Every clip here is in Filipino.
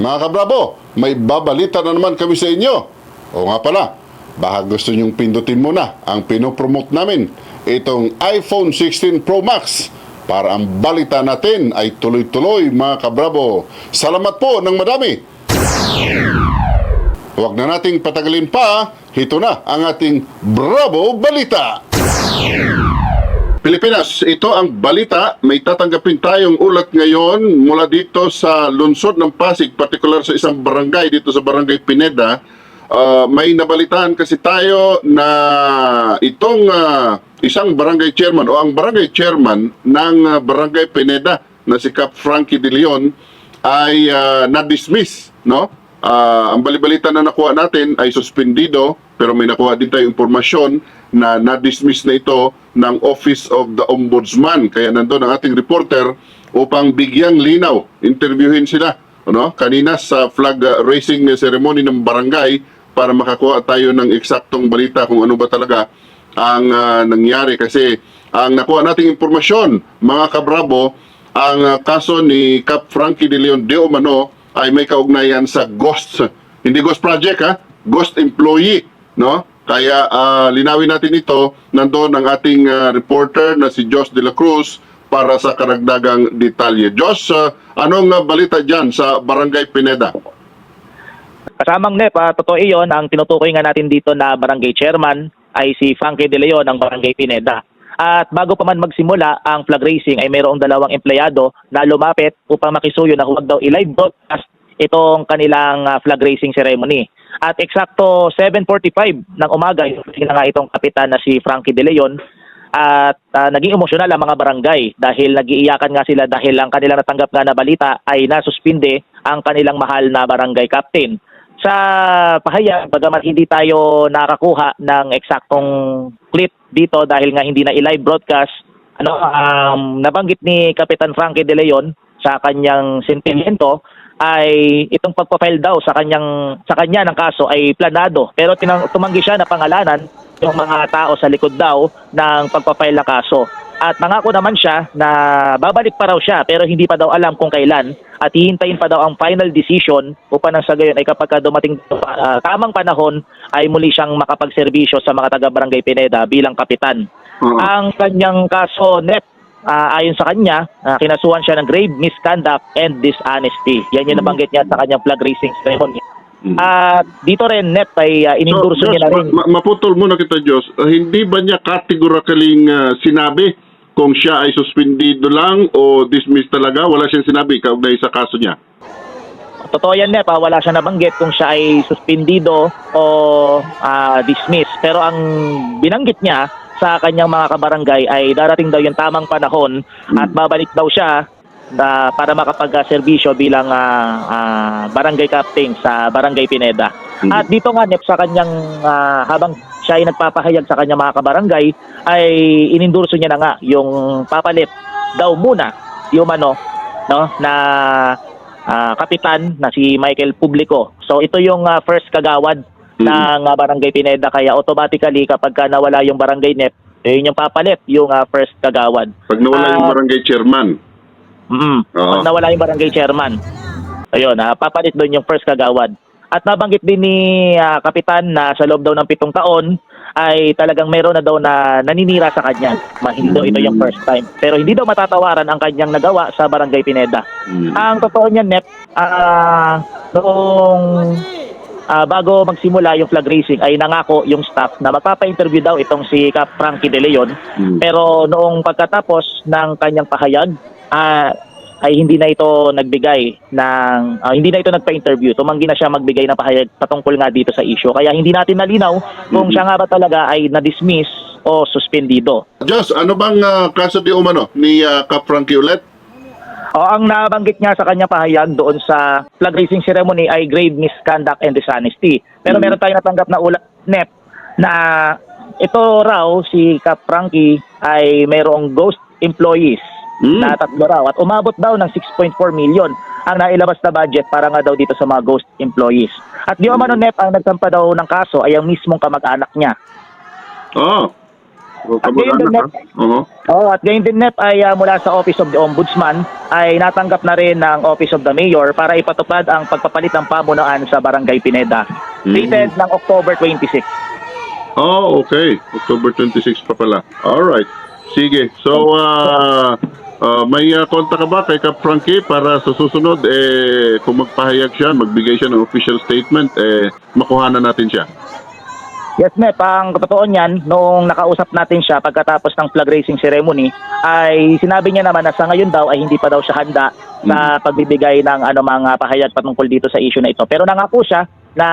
Mga kabrabo, may babalita na naman kami sa inyo. O nga pala, baka gusto nyong pindutin muna ang pinopromote namin, itong iPhone 16 Pro Max para ang balita natin ay tuloy-tuloy mga kabrabo. Salamat po ng madami. Huwag na nating patagalin pa, ito na ang ating Bravo Balita. Pilipinas, ito ang balita. May tatanggapin tayong ulat ngayon mula dito sa lungsod ng Pasig, particular sa isang barangay dito sa Barangay Pineda. Ah, may nabalitaan kasi tayo na itong ah, isang barangay chairman o ang barangay chairman ng ah, Barangay Pineda na si Cap Frankie De Leon ay ah, na-dismiss, no? Ah, ang balibalita na nakuha natin ay suspendido pero may nakuha din tayong impormasyon na na-dismiss na ito ng Office of the Ombudsman. Kaya nandun ang ating reporter upang bigyang linaw, interviewin sila ano, kanina sa flag uh, raising ceremony ng barangay para makakuha tayo ng eksaktong balita kung ano ba talaga ang ah, nangyari. Kasi ang nakuha nating impormasyon mga kabrabo ang ah, kaso ni Cap Frankie De Leon de Omano ay may kaugnayan sa ghost hindi ghost project ha? Ghost employee no? Kaya ah, linawin natin ito. Nandoon ang ating ah, reporter na si Josh De La Cruz para sa karagdagang detalye. Josh ah, anong ah, balita diyan sa Barangay Pineda? Kasamang NEP, ah, totoo iyon, ang tinutukoy nga natin dito na barangay chairman ay si Frankie De Leon ng barangay Pineda. At bago pa man magsimula ang flag raising ay mayroong dalawang empleyado na lumapit upang makisuyo na huwag daw i-live broadcast itong kanilang ah, flag raising ceremony. At eksakto 7.45 ng umaga, na nga itong kapitan na si Frankie De Leon, at ah, naging emosyonal ang mga barangay dahil nagiiyakan nga sila dahil ang kanilang natanggap nga na balita ay nasuspinde ang kanilang mahal na barangay captain. Sa pahayag, bagamat hindi tayo nakakuha ng eksaktong clip dito dahil nga hindi na i-live broadcast, ano, um, nabanggit ni Kapitan Frankie De Leon sa kanyang sentimento ay itong pagpa-file daw sa kanyang sa kanya ng kaso ay planado pero tinang, tumanggi siya na pangalanan yung mga tao sa likod daw ng pagpa-file ng kaso. At nangako naman siya na babalik pa raw siya pero hindi pa daw alam kung kailan at hihintayin pa daw ang final decision upang nang sa gayon ay kapag ka dumating ah, tamang panahon ay muli siyang makapagserbisyo sa mga taga-barangay Pineda bilang kapitan. Oo. Ang kanyang kaso net ah, ayon sa kanya, ah, kinasuhan siya ng grave misconduct and dishonesty. Yan yung nabanggit niya sa kanyang flag raising ceremony. Mm. At dito rin net ay uh, inendorso So, niya na rin. ma- ma- maputol muna kita, Diyos. Uh, hindi ba niya kategorikaling uh, sinabi kung siya ay suspendido lang o dismiss talaga? Wala siyang sinabi kaugnay sa kaso niya. Totoo yan, Nep. Wala siya nabanggit kung siya ay suspendido o ah, dismiss. Pero ang binanggit niya sa kanyang mga kabarangay ay darating daw yung tamang panahon at babalik daw siya na para makapag-serbisyo bilang ah, ah, barangay captain sa Barangay Pineda. Mhm. At dito nga, Nep, sa kanyang ah, habang siya ay nagpapahayag sa kanyang mga kabarangay, ay inendorso niya na nga yung papalit daw muna yung ano, no, na ah, kapitan na si Michael Publico. So ito yung ah, first kagawad Mhm. ng ah, Barangay Pineda kaya automatically kapag ka nawala yung Barangay NEP, eh, yun yung papalit yung ah, first kagawad. Pag nawala yung Ah, barangay chairman. Mm. Oo. Pag nawala yung barangay chairman. Ayun, ah, papalit doon yung first kagawad. At nabanggit din ni ah, Kapitan na sa loob daw ng pitong taon ay talagang meron na daw na naninira sa kanya. Ma- Hindi daw ito yung first time. Pero hindi daw matatawaran ang kanyang nagawa sa barangay Pineda. Mm. Ang totoo niyan, Nep, ah, noong ah, bago magsimula yung flag racing ay nangako yung staff na magpapa-interview daw itong si Cap Frankie De Leon Mm. pero noong pagkatapos ng kanyang pahayag, ah, ay hindi na ito nagbigay ng ah, hindi na ito nagpa-interview. Tumanggi na siya magbigay ng pahayag patungkol nga dito sa issue. Kaya hindi natin nalinaw kung Mhm. siya nga ba talaga ay na-dismiss o suspendido. Diyos, ano bang uh, kaso di umano ni uh, Cap Frankie ulit? O ang nabanggit niya sa kanyang pahayag doon sa flag raising ceremony ay grave misconduct and dishonesty. Pero Mhm. meron tayong natanggap na ulat NEP na ito raw si Cap Frankie ay mayroong ghost employees Mm. na tatlo raw at umabot daw ng 6.4 million ang nailabas na budget para nga daw dito sa mga ghost employees. At di umano NEP ang nagsampa daw ng kaso ay ang mismong kamag-anak niya. Oh. O, kamag-anak, ha? Oo. Oo, at gayon din Nep ay ah, mula sa Office of the Ombudsman ay natanggap na rin ng Office of the Mayor para ipatupad ang pagpapalit ng pamunuan sa Barangay Pineda. Dated ng October 26. Oh, okay. October 26 pa pala. All right. Sige. So, ah ah, may uh, konta ka ba kay Kap Frankie para sa susunod, eh, kung magpahayag siya, magbigay siya ng official statement, eh, makuhanan natin siya. Yes, Nep. Ang totoo niyan, noong nakausap natin siya pagkatapos ng flag raising ceremony, ay sinabi niya naman na sa ngayon daw ay hindi pa daw siya handa sa pagbibigay ng ano mga pahayag patungkol dito sa issue na ito. Pero nangako siya na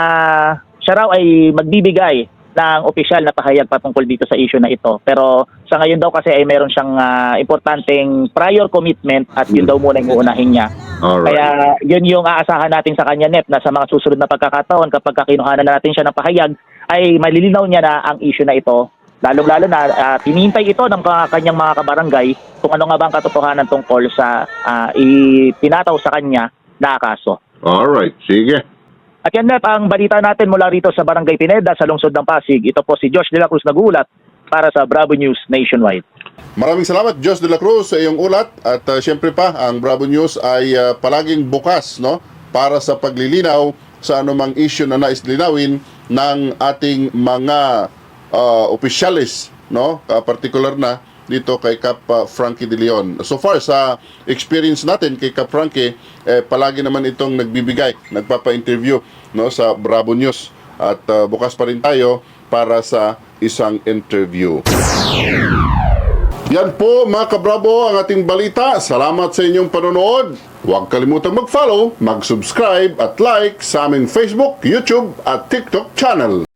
siya raw ay magbibigay ng opisyal na pahayag patungkol dito sa issue na ito. Pero sa ngayon daw kasi ay meron siyang ah, importanteng prior commitment at yun daw muna yung uunahin niya. All right. Kaya yun yung aasahan natin sa kanya, Nep, na sa mga susunod na pagkakataon kapag kakinuhanan na natin siya ng pahayag, ay malilinaw niya na ang issue na ito. Lalong-lalo na uh, tinintay ito ng mga kanyang mga kabarangay kung ano nga ba ang katotohanan tungkol sa ah, itinataw sa kanya na kaso. All right. Sige. At yan, Nep, ang balita natin mula rito sa Barangay Pineda sa lungsod ng Pasig. Ito po si Josh De La Cruz nagulat para sa Bravo News Nationwide. Maraming salamat, Jos de la Cruz, sa iyong ulat. At uh, siyempre pa, ang Bravo News ay uh, palaging bukas no, para sa paglilinaw sa anumang issue na nais linawin ng ating mga uh, opisyalis, no, uh, particular na dito kay Kap uh, Frankie De Leon. So far sa experience natin kay Kap Frankie, eh, palagi naman itong nagbibigay, nagpapa-interview no, sa Bravo News. At uh, bukas pa rin tayo para sa isang interview. Yan po mga kabrabo ang ating balita. Salamat sa inyong panonood. Huwag kalimutang mag-follow, mag-subscribe at like sa aming Facebook, YouTube at TikTok channel.